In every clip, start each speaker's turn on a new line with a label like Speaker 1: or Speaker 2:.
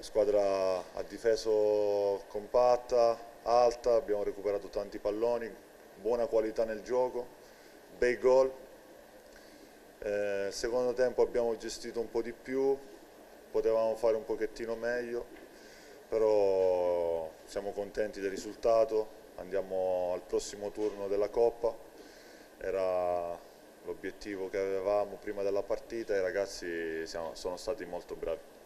Speaker 1: squadra ha difeso compatta, alta, abbiamo recuperato tanti palloni, buona qualità nel gioco, bei gol. Eh, secondo tempo abbiamo gestito un po' di più, potevamo fare un pochettino meglio, però siamo contenti del risultato, andiamo al prossimo turno della Coppa, era l'obiettivo che avevamo prima della partita e i ragazzi sono stati molto bravi.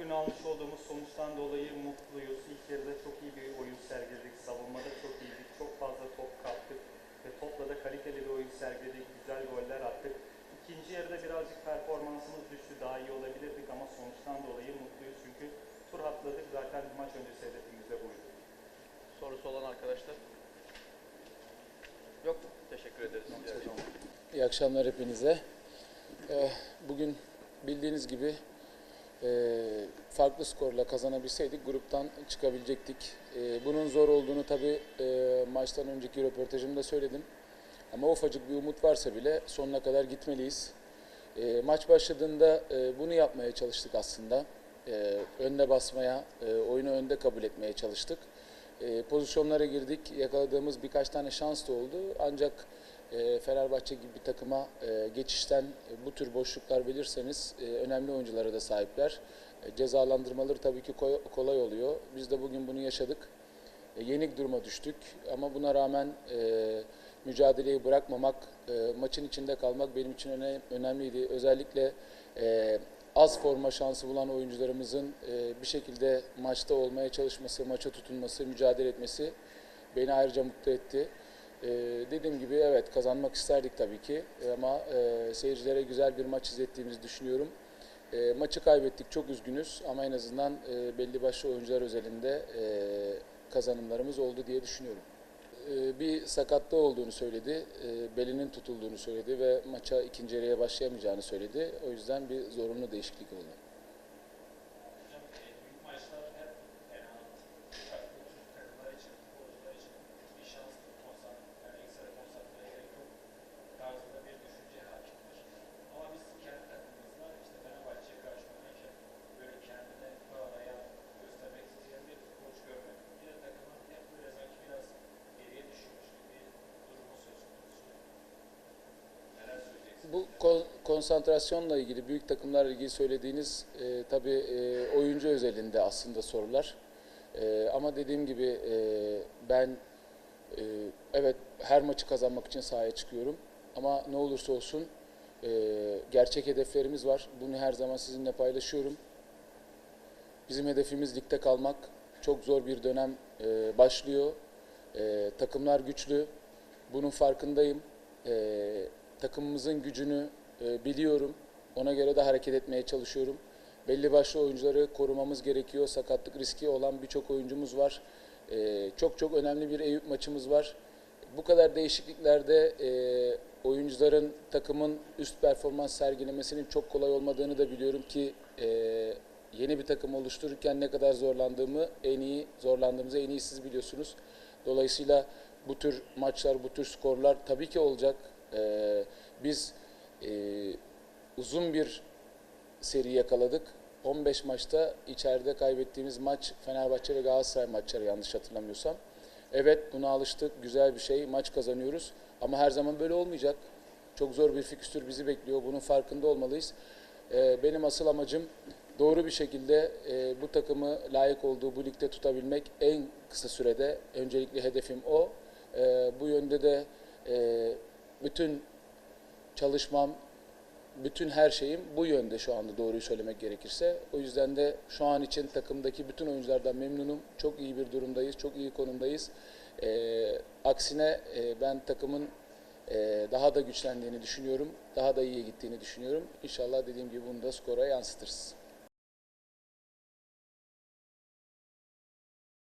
Speaker 2: Bugün almış olduğumuz sonuçtan dolayı mutluyuz. İlk yarıda çok iyi bir oyun sergiledik. Savunmada çok iyiydik. Çok fazla top kaptık. Ve topla da kaliteli bir oyun sergiledik. Güzel goller attık. İkinci yarıda birazcık performansımız düştü. Daha iyi olabilirdik ama sonuçtan dolayı mutluyuz. Çünkü tur atladık. Zaten maç öncesi hedefimiz de buydu.
Speaker 3: Sorusu olan arkadaşlar? Yok mu? Teşekkür ederiz. İyi akşamlar.
Speaker 4: Hepinize. Ee, Bugün bildiğiniz gibi e, farklı skorla kazanabilseydik gruptan çıkabilecektik. E, Bunun zor olduğunu tabii e, maçtan önceki röportajımda söyledim. Ama ufacık bir umut varsa bile sonuna kadar gitmeliyiz. E, Maç başladığında e, bunu yapmaya çalıştık aslında. E, Önde basmaya, e, oyunu önde kabul etmeye çalıştık. E, Pozisyonlara girdik, yakaladığımız birkaç tane şans da oldu. Ancak e, Fenerbahçe gibi bir takıma e, geçişten e, bu tür boşluklar verirseniz e, önemli oyunculara da sahipler. Cezalandırmaları tabii ki kolay oluyor. Biz de bugün bunu yaşadık. Yenik duruma düştük ama buna rağmen mücadeleyi bırakmamak, maçın içinde kalmak benim için öne- önemliydi. Özellikle az forma şansı bulan oyuncularımızın bir şekilde maçta olmaya çalışması, maça tutunması, mücadele etmesi beni ayrıca mutlu etti. Ee, dediğim gibi evet kazanmak isterdik tabii ki Ee, ama e, seyircilere güzel bir maç izlettiğimizi düşünüyorum. E, maçı kaybettik çok üzgünüz ama en azından e, belli başlı oyuncular özelinde e, kazanımlarımız oldu diye düşünüyorum. E, bir sakatlığı olduğunu söyledi, e, belinin tutulduğunu söyledi ve maça ikinci yarıya başlayamayacağını söyledi. O yüzden bir zorunlu değişiklik oldu. Bu kon- konsantrasyonla ilgili büyük takımlarla ilgili söylediğiniz e, tabii e, oyuncu özelinde aslında sorular. E, ama dediğim gibi e, ben e, evet her maçı kazanmak için sahaya çıkıyorum. Ama ne olursa olsun e, gerçek hedeflerimiz var. Bunu her zaman sizinle paylaşıyorum. Bizim hedefimiz ligde kalmak. Çok zor bir dönem e, başlıyor. E, takımlar güçlü. Bunun farkındayım. E, takımımızın gücünü e, biliyorum. Ona göre de hareket etmeye çalışıyorum. Belli başlı oyuncuları korumamız gerekiyor. Sakatlık riski olan birçok oyuncumuz var. E, çok çok önemli bir Eyüp maçımız var. Bu kadar değişikliklerde e, oyuncuların takımın üst performans sergilemesinin çok kolay olmadığını da biliyorum ki e, yeni bir takım oluştururken ne kadar zorlandığımı en iyi zorlandığımızı en iyi siz biliyorsunuz. Dolayısıyla bu tür maçlar, bu tür skorlar tabii ki olacak. E, biz e, uzun bir seri yakaladık. 15 maçta içeride kaybettiğimiz maç Fenerbahçe ve Galatasaray maçları yanlış hatırlamıyorsam. Evet buna alıştık. Güzel bir şey. Maç kazanıyoruz. Ama her zaman böyle olmayacak. Çok zor bir fikstür bizi bekliyor. Bunun farkında olmalıyız. Ee, benim asıl amacım doğru bir şekilde e, bu takımı layık olduğu bu ligde tutabilmek en kısa sürede. Öncelikli hedefim o. Ee, bu yönde de e, bütün çalışmam, bütün her şeyim bu yönde şu anda doğruyu söylemek gerekirse. O yüzden de şu an için takımdaki bütün oyunculardan memnunum. Çok iyi bir durumdayız, çok iyi konumdayız. Ee, aksine e, ben takımın e, daha da güçlendiğini düşünüyorum. Daha da iyiye gittiğini düşünüyorum. İnşallah dediğim gibi bunu da skora yansıtırız.